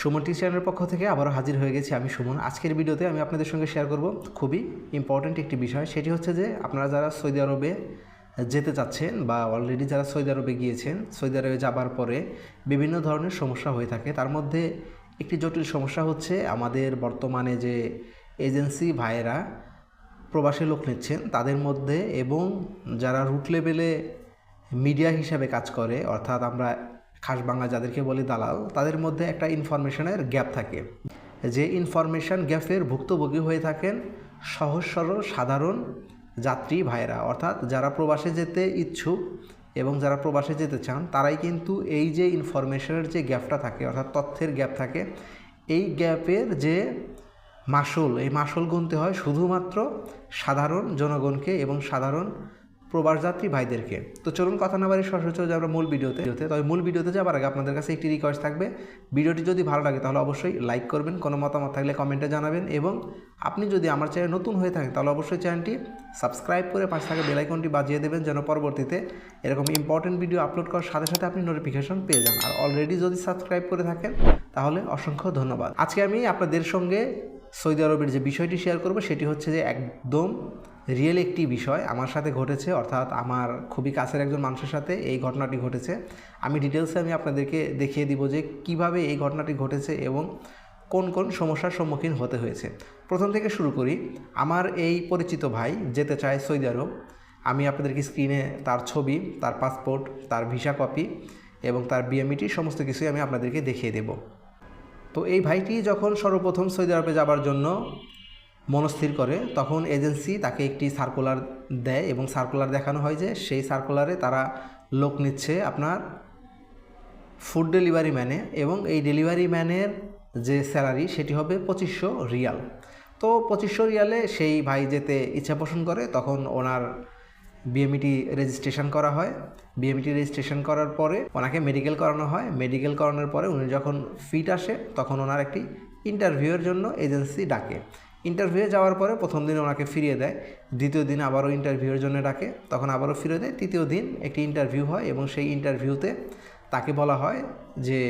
সুমন টি চ্যানেলের পক্ষ থেকে আবারও হাজির হয়ে গেছি আমি সুমন। আজকের ভিডিওতে আমি আপনাদের সঙ্গে শেয়ার করব খুবই ইম্পর্ট্যান্ট একটি বিষয়। সেটি হচ্ছে যে আপনারা যারা সৌদি আরবে যেতে চাচ্ছেন বা অলরেডি যারা সৌদি আরবে গিয়েছেন, সৌদি আরবে যাবার পরে বিভিন্ন ধরনের সমস্যা হয়ে থাকে। তার মধ্যে একটি জটিল সমস্যা হচ্ছে আমাদের বর্তমানে যে এজেন্সি ভাইয়েরা প্রবাসী লোক নিচ্ছেন, তাদের মধ্যে এবং যারা রুট লেভেলে মিডিয়া হিসাবে কাজ করে, অর্থাৎ আমরা খাস বাংলা যাদেরকে বলি দালাল, তাদের মধ্যে একটা ইনফরমেশনের গ্যাপ থাকে। যে ইনফরমেশন গ্যাপের ভুক্তভোগী হয়ে থাকেন সহজ, সরল, সাধারণ যাত্রী ভাইরা অর্থাৎ যারা প্রবাসে যেতে ইচ্ছুক এবং যারা প্রবাসে যেতে চান, তারাই কিন্তু এই যে ইনফরমেশনের যে গ্যাপটা থাকে, অর্থাৎ তথ্যের গ্যাপ থাকে, এই গ্যাপের যে মাসুল, এই মাসুল গুনতে হয় শুধুমাত্র সাধারণ জনগণকে এবং সাধারণ প্রবাসযাত্রী ভাইদেরকে। তো চলুন কথা না বাড়ি সরাসরি চলে আমরা মূল ভিডিওতে। তবে মূল ভিডিওতে যাবার আগে আপনাদের কাছে একটি রিকোয়েস্ট থাকবে। ভিডিওটি যদি ভালো লাগে তাহলে অবশ্যই লাইক করবেন, কোনো মতামত থাকলে কমেন্টে জানাবেন এবং আপনি যদি আমার চ্যানেল নতুন হয়ে থাকেন তাহলে অবশ্যই চ্যানেলটি সাবস্ক্রাইব করে পাশে থাকা বেলাইকনটি বাজিয়ে দেবেন যেন পরবর্তীতে এরকম ইম্পর্টেন্ট ভিডিও আপলোড করার সাথে সাথে আপনি নোটিফিকেশন পেয়ে যান। আর অলরেডি যদি সাবস্ক্রাইব করে থাকেন তাহলে অসংখ্য ধন্যবাদ। আজকে আমি আপনাদের সঙ্গে সৌদি আরবের যে বিষয়টি শেয়ার করব সেটি হচ্ছে যে একদম রিয়েল একটি বিষয় আমার সাথে ঘটেছে, অর্থাৎ আমার খুবই কাছের একজন মানুষের সাথে এই ঘটনাটি ঘটেছে। আমি ডিটেলসে আমি আপনাদেরকে দেখিয়ে দিব যে কীভাবে এই ঘটনাটি ঘটেছে এবং কোন কোন সমস্যার সম্মুখীন হতে হয়েছে। প্রথম থেকে শুরু করি, আমার এই পরিচিত ভাই যেতে চায় সৌদি আরব। আমি আপনাদেরকে স্ক্রিনে তার ছবি, তার পাসপোর্ট তার ভিসা কপি এবং তার বিএমইটি সমস্ত কিছুই আমি আপনাদেরকে দেখিয়ে দেব। তো এই ভাইটি যখন সর্বপ্রথম সৌদি আরবে যাবার জন্য মনস্থির করে, তখন এজেন্সি তাকে একটি সার্কুলার দেয় এবং সার্কুলার দেখানো হয় যে সেই সার্কুলারে তারা লোক নিচ্ছে আপনার ফুড ডেলিভারি ম্যানে এবং এই ডেলিভারি ম্যানের যে স্যালারি সেটি হবে পঁচিশশো রিয়াল। তো পঁচিশশো রিয়ালে সেই ভাই যেতে ইচ্ছা পোষণ করে, তখন ওনার বিএমইটি রেজিস্ট্রেশন করা হয়। বিএমইটি রেজিস্ট্রেশন করার পরে ওনাকে মেডিকেল করানো হয়। মেডিকেল করানোর পরে উনি যখন ফিট আসে, তখন ওনার একটি ইন্টারভিউয়ের জন্য এজেন্সি ডাকে। ইন্টারভিউয়ে যাওয়ার পরে প্রথম দিন ওনাকে ফিরিয়ে দেয়, দ্বিতীয় দিন আবারও ইন্টারভিউয়ের জন্য ডাকে, তখন আবারও ফিরিয়ে দেয়, তৃতীয় দিন একটি ইন্টারভিউ হয় এবং সেই ইন্টারভিউতে তাকে বলা হয় যে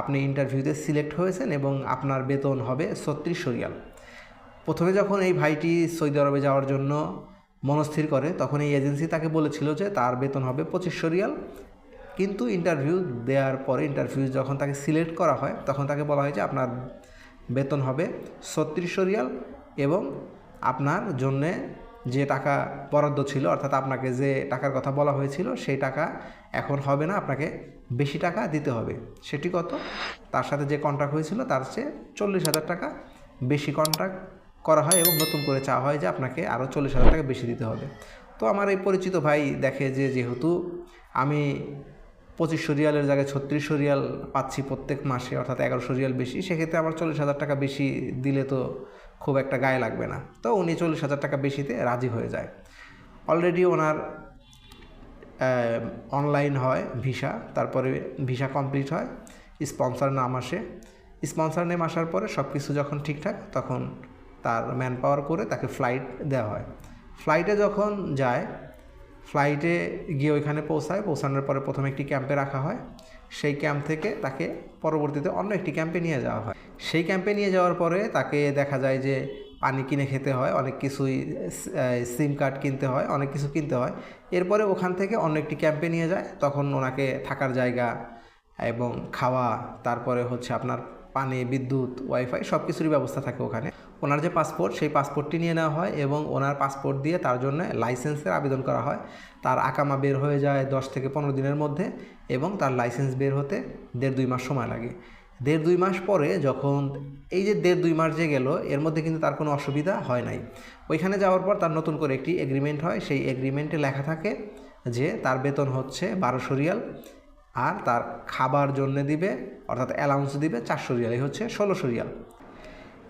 আপনি ইন্টারভিউতে সিলেক্ট হয়েছেন এবং আপনার বেতন হবে ছত্রিশশো রিয়াল। প্রথমে যখন এই ভাইটি সৌদি আরবে যাওয়ার জন্য মনস্থির করে, তখন এই এজেন্সি তাকে বলেছিল যে তার বেতন হবে পঁচিশশো রিয়াল। কিন্তু ইন্টারভিউ দেওয়ার পরে ইন্টারভিউ যখন তাকে সিলেক্ট করা হয়, তখন তাকে বলা হয় যে আপনার বেতন হবে ছত্রিশশো রিয়াল এবং আপনার জন্যে যে টাকা বরাদ্দ ছিল, অর্থাৎ আপনাকে যে টাকার কথা বলা হয়েছিল, সেই টাকা এখন হবে না, আপনাকে বেশি টাকা দিতে হবে। সেটি কত? তার সাথে যে কন্ট্রাক্ট হয়েছিল, তার চেয়ে চল্লিশ হাজার টাকা বেশি কন্ট্রাক্ট করা হয় এবং নতুন করে চাওয়া হয় যে আপনাকে আরও চল্লিশ হাজার টাকা বেশি দিতে হবে। তো আমার এই পরিচিত ভাই দেখে যে যেহেতু আমি পঁচিশশো রিয়ালের জায়গায় ছত্রিশশো রিয়াল পাচ্ছি প্রত্যেক মাসে, অর্থাৎ এগারোশো রিয়াল বেশি। সেক্ষেত্রে আমার চল্লিশ হাজার টাকা বেশি দিলে তো খুব একটা গায়ে লাগবে না। তো উনি চল্লিশ হাজার টাকা বেশিতে রাজি হয়ে যায়। অলরেডি ওনার অনলাইন হয় ভিসা, তারপরে ভিসা কমপ্লিট হয় স্পন্সর নাম আসে। স্পন্সর নেম আসার পরে সব কিছু যখন ঠিকঠাক, তখন তার ম্যান পাওয়ার করে তাকে ফ্লাইট দেওয়া হয়। ফ্লাইটে যখন যায় ফ্লাইটে গিয়ে ওইখানে পৌঁছায়। পৌঁছানোর পরে প্রথমে একটি ক্যাম্পে রাখা হয়। সেই ক্যাম্প থেকে তাকে পরবর্তীতে অন্য একটি ক্যাম্পে নিয়ে যাওয়া হয়। সেই ক্যাম্পে নিয়ে যাওয়ার পরে তাকে দেখা যায় যে পানি কিনে খেতে হয়, অনেক কিছুই সিম কার্ড কিনতে হয়, অনেক কিছু কিনতে হয়। এরপরে ওখান থেকে অন্য একটি ক্যাম্পে নিয়ে যায়। তখন ওনাকে থাকার জায়গা এবং খাওয়া, তারপরে হচ্ছে আপনার পানি, বিদ্যুৎ ওয়াইফাই সব কিছুরই ব্যবস্থা থাকে ওখানে। ওনার যে পাসপোর্ট, সেই পাসপোর্টটি নিয়ে নেওয়া হয় এবং ওনার পাসপোর্ট দিয়ে তার জন্য লাইসেন্সের আবেদন করা হয়। তার আকামা বের হয়ে যায় দশ থেকে পনেরো দিনের মধ্যে এবং তার লাইসেন্স বের হতে দেড় দুই মাস সময় লাগে। দেড় দুই মাস পরে যখন এই যে দেড় দুই মাস যে গেল, এর মধ্যে কিন্তু তার কোনো অসুবিধা হয় নাই। ওইখানে যাওয়ার পর তার নতুন করে একটি এগ্রিমেন্ট হয়। সেই এগ্রিমেন্টে লেখা থাকে যে তার বেতন হচ্ছে বারোশো রিয়াল আর তার খাবার জন্য দিবে, অর্থাৎ অ্যালাউন্স দিবে চারশো রিয়াল। এই হচ্ছে ষোলোশো রিয়াল।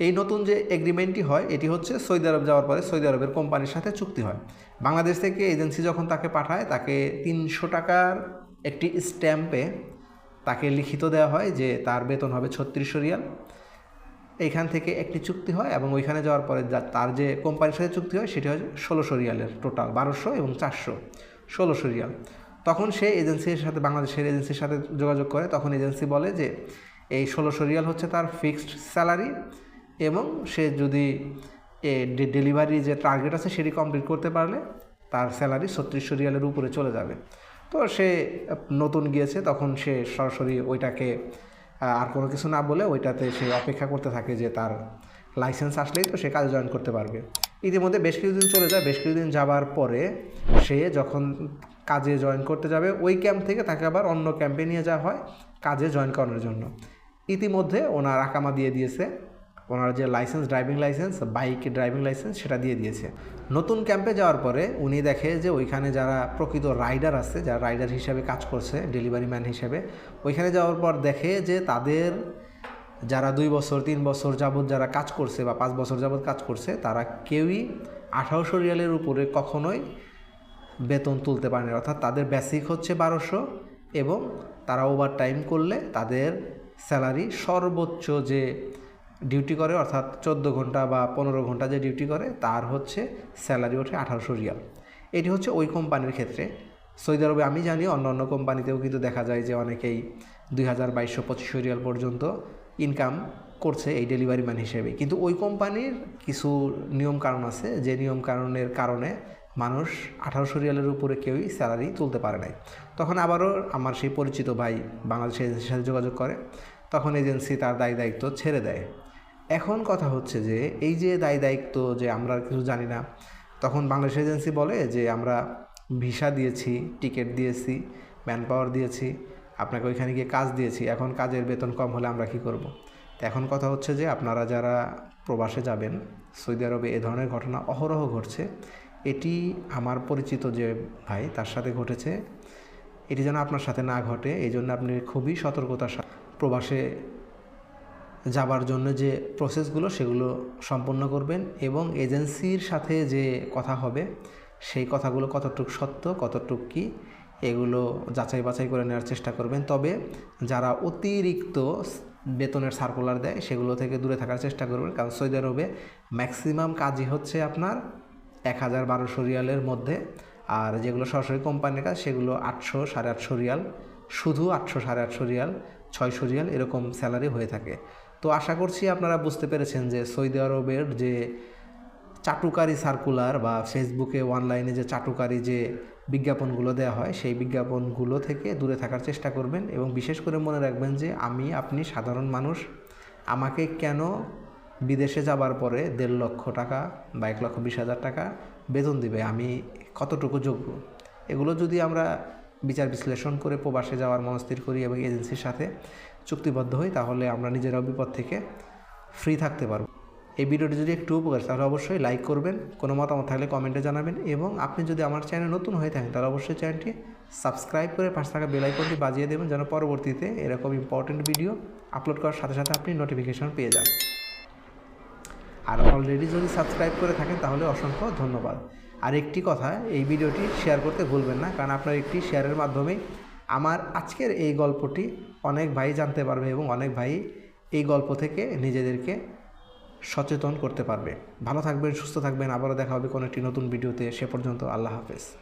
এই নতুন যে এগ্রিমেন্টটি হয়, এটি হচ্ছে সৌদি আরব যাওয়ার পরে সৌদি আরবের কোম্পানির সাথে চুক্তি হয়। বাংলাদেশ থেকে এজেন্সি যখন তাকে পাঠায়, তাকে তিনশো টাকার একটি স্ট্যাম্পে তাকে লিখিত দেওয়া হয় যে তার বেতন হবে ছত্রিশশো রিয়াল। এইখান থেকে একটি চুক্তি হয় এবং ওইখানে যাওয়ার পরে তার যে কোম্পানির সাথে চুক্তি হয়, সেটি হয় ষোলোশো রিয়ালের টোটাল বারোশো এবং চারশো, ষোলোশো রিয়াল। তখন সে এজেন্সির সাথে, বাংলাদেশের এজেন্সির সাথে যোগাযোগ করে, তখন এজেন্সি বলে যে এই ষোলোশো রিয়াল হচ্ছে তার ফিক্সড স্যালারি এবং সে যদি ডেলিভারি যে টার্গেট আছে সেটি কমপ্লিট করতে পারলে তার স্যালারি ছত্রিশশো রিয়ালের উপরে চলে যাবে। তো সে নতুন গিয়েছে, তখন সে সরাসরি ওইটাকে আর কোনো কিছু না বলে ওইটাতে সে অপেক্ষা করতে থাকে যে তার লাইসেন্স আসলেই তো সে কাজে জয়েন করতে পারবে। ইতিমধ্যে বেশ কিছুদিন চলে যায়, বেশ কিছুদিন যাবার পরে সে যখন কাজে জয়েন করতে যাবে, ওই ক্যাম্প থেকে তাকে আবার অন্য ক্যাম্পে নিয়ে যাওয়া হয়, কাজে জয়েন করানোর জন্য। ইতিমধ্যে ওনার আকামা দিয়ে দিয়েছে ওনার যে license driving license bike driving license সেটা দিয়ে দিয়েছে। নতুন ক্যাম্পে যাওয়ার পরে উনি দেখে যে ওইখানে যারা প্রকৃত রাইডার আছে, যারা রাইডার হিসাবে কাজ করছে ডেলিভারি ম্যান হিসেবে, ওইখানে যাওয়ার পর দেখে যে তাদের যারা দুই বছর, তিন বছর যাবৎ যারা কাজ করছে বা পাঁচ বছর যাবৎ কাজ করছে, তারা কেউই আঠারোশো রিয়ালের উপরে কখনোই বেতন তুলতে পারে না অর্থাৎ তাদের বেসিক হচ্ছে বারোশো এবং তারা ওভার টাইম করলে তাদের স্যালারি সর্বোচ্চ যে ডিউটি করে, অর্থাৎ চোদ্দ ঘণ্টা বা পনেরো ঘণ্টা যে ডিউটি করে, তার হচ্ছে স্যালারি ওঠে আঠারোশো রিয়াল। এটি হচ্ছে ওই কোম্পানির ক্ষেত্রে। সৌদি আরবে আমি জানি অন্য অন্য কোম্পানিতেও কিন্তু দেখা যায় যে অনেকেই দুই হাজার বাইশশো পঁচিশশো রিয়াল পর্যন্ত ইনকাম করছে এই ডেলিভারি ম্যান হিসেবে। কিন্তু ওই কোম্পানির কিছু নিয়ম কারণ আছে, যে নিয়ম কারণের কারণে মানুষ আঠারোশো রিয়ালের উপরে কেউই স্যালারি তুলতে পারে নাই। তখন আবারও আমার সেই পরিচিত ভাই বাংলাদেশ এজেন্সির সাথে যোগাযোগ করে। তখন এজেন্সি তার দায়ী দায়িত্ব ছেড়ে দেয়। এখন কথা হচ্ছে যে, এই যে দায়ী দায়িত্ব যে আমরা কিছু জানি না, তখন বাংলাদেশ এজেন্সি বলে যে, আমরা ভিসা দিয়েছি, টিকিট দিয়েছি ম্যান পাওয়ার দিয়েছি, আপনাকে ওইখানে গিয়ে কাজ দিয়েছি, এখন কাজের বেতন কম হলে আমরা কি করব। তো এখন কথা হচ্ছে যে, আপনারা যারা প্রবাসে যাবেন, সৌদি আরবে এ ধরনের ঘটনা অহরহ ঘটছে, এটি আমার পরিচিত যে ভাই, তার সাথে ঘটেছে, এটি যেন আপনার সাথে না ঘটে এই জন্য আপনি খুবই সতর্কতার সাথে প্রবাসে যাবার জন্য যে প্রসেসগুলো সেগুলো সম্পন্ন করবেন এবং এজেন্সির সাথে যে কথা হবে, সেই কথাগুলো কতটুক সত্য, কতটুক কি, এগুলো যাচাই বাছাই করে নেওয়ার চেষ্টা করবেন। তবে যারা অতিরিক্ত বেতনের সার্কুলার দেয়, সেগুলো থেকে দূরে থাকার চেষ্টা করবেন। কারণ সৌদি আরবে ম্যাক্সিমাম কাজই হচ্ছে আপনার এক হাজার বারোশো রিয়ালের মধ্যে। আর যেগুলো সরাসরি কোম্পানির কাজ, সেগুলো আটশো সাড়ে আটশো রিয়াল। শুধু আটশো সাড়ে আটশো রিয়াল, ছয়শো রিয়াল এরকম স্যালারি হয়ে থাকে। তো আশা করছি আপনারা বুঝতে পেরেছেন যে সৌদি আরবের যে চাটুকারি সার্কুলার বা ফেসবুকে অনলাইনে যে চাটুকারি যে বিজ্ঞাপনগুলো দেওয়া হয়, সেই বিজ্ঞাপনগুলো থেকে দূরে থাকার চেষ্টা করবেন এবং বিশেষ করে মনে রাখবেন যে আমি, আপনি সাধারণ মানুষ, আমাকে কেন বিদেশে যাবার পরে দেড় লক্ষ টাকা বা এক লক্ষ বিশ হাজার টাকা বেতন দিবে? আমি কতটুকু যোগ্য? এগুলো যদি আমরা বিচার বিশ্লেষণ করে প্রবাসে যাওয়ার মনস্থির করি এবং এজেন্সির সাথে চুক্তিবদ্ধ হই, তাহলে আমরা নিজেরাও বিপদ থেকে ফ্রি থাকতে পারব। এই ভিডিওটি যদি একটু উপকার, তাহলে অবশ্যই লাইক করবেন, কোনো মতামত থাকলে কমেন্টে জানাবেন এবং আপনি যদি আমার চ্যানেল নতুন হয়ে থাকেন, তাহলে অবশ্যই চ্যানেলটি সাবস্ক্রাইব করে পাশে থাকা বেলাইকনটি বাজিয়ে দেবেন, যেন পরবর্তীতে এরকম ইম্পর্টেন্ট ভিডিও আপলোড করার সাথে সাথে আপনি নোটিফিকেশন পেয়ে যান। আর অলরেডি যদি সাবস্ক্রাইব করে থাকেন, তাহলে অসংখ্য ধন্যবাদ। আর একটি কথা, এই ভিডিওটি শেয়ার করতে ভুলবেন না, কারণ আপনার একটি শেয়ারের মাধ্যমে আমার আজকের এই গল্পটি অনেক ভাই জানতে পারবে এবং অনেক ভাই এই গল্প থেকে নিজেদেরকে সচেতন করতে পারবে। ভালো থাকবেন, সুস্থ থাকবেন। আবারও দেখা হবে কোনো একটি নতুন ভিডিওতে। সে পর্যন্ত আল্লাহ হাফেজ।